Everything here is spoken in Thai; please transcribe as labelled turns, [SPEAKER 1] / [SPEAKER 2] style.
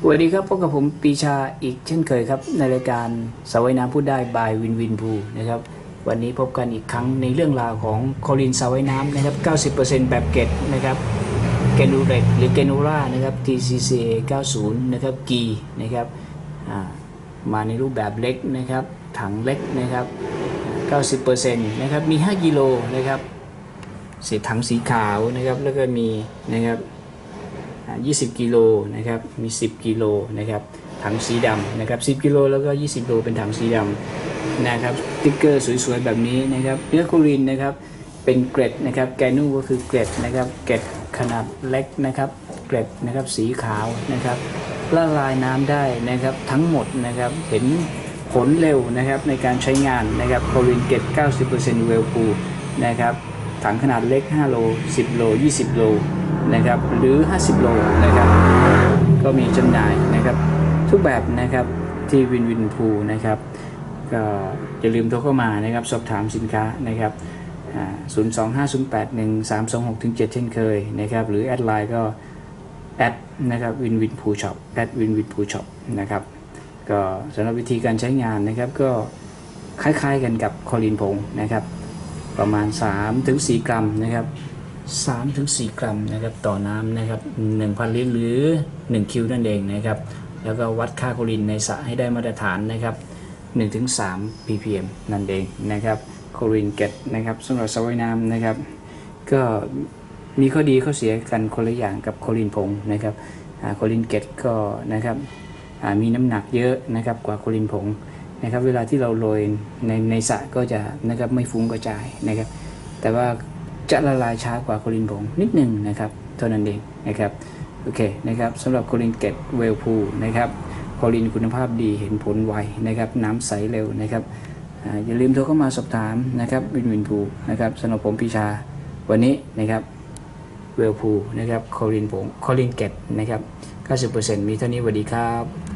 [SPEAKER 1] สวัสดีครับพบกับผมปีชาอีกเช่นเคยครับ ในรายการสาวายน้ำพูดได้บายวินวินพูนะครับ วันนี้พบกันอีกครั้งในเรื่องราวของคอลินสาวายน้ำนะครับ 90%แบบเกตนะครับแกนูเรกหรือแกนูรานะครับ TCCA 90 นะครับกีนะครับมาในรูปแบบเล็กนะครับ ถังเล็กนะครับ 90%นะครับมี 5 กิโลนะครับเศษถังสีขาวนะครับแล้วก็มีนะครับ 20 กิโลนะครับมี 10 กิโลนะครับถังสีดำนะครับ10 กิโลแล้วก็ 20กิโลเป็นถังสีดำนะครับสติ๊กเกอร์สวยๆแบบนี้นะครับเนื้อโคลินนะครับเป็นเกรดนะครับแกนูก็คือเกรดนะครับเกรดขนาดเล็กนะครับเกรดนะครับสีขาวนะครับละลายน้ำได้นะครับทั้งหมดนะครับเห็นผลเร็วนะครับในการใช้งานนะครับโคลินเกรด90%เวลปูนะครับถังขนาดเล็ก 5 โล 10 โล 20 โล นะครับหรือ 50 โลนะครับก็มีจำหน่ายนะครับทุกแบบนะครับที่วินวินพูนะครับก็อย่าลืมโทรเข้ามานะครับสอบถามสินค้านะครับ0 2 5 0 8 1 3 2 6ถึง7เช่นเคยนะครับหรือแอดไลน์ก็แอดนะครับวินวินพูช็อปแอดวินวินพูช็อปนะครับก็สำหรับวิธีการใช้งานนะครับก็คล้ายๆกันกับคอลินผงนะครับประมาณ 3-4 กรัมนะครับ 3ถึง4กรัมนะครับต่อน้ำนะครับ 1,000 ลิตรหรือ 1 คิวนั่นเองนะครับ แล้วก็วัดค่าโคลินในสระให้ได้มาตรฐานนะครับ1ถึง3 ppm นั่นเองนะครับโคลินเกตนะครับสำหรับสระว่ายน้ำนะครับ ก็มีข้อดีข้อเสียกันคนละอย่างกับโคลินผงนะครับโคลินเกตก็นะครับมีน้ำหนักเยอะนะครับกว่าโคลินผงนะครับ เวลาที่เราโรยในในสระก็จะนะครับไม่ฟุ้งกระจายนะครับ แต่ว่า จะละลายช้ากว่าโคลินผงนิดหนึ่งนะครับเท่านั้นเองนะครับโอเคนะครับสำหรับโคลินเกตเวลพูนะครับโคลินคุณภาพดีเห็นผลไวนะครับน้ำใสเร็วนะครับอย่าลืมโทรเข้ามาสอบถามนะครับวินวินพูนะครับสำหรับผมพิชาวันนี้นะครับเวลพูนะครับโคลินผงโคลินเกตนะครับ90%มีเท่านี้สวัสดีครับ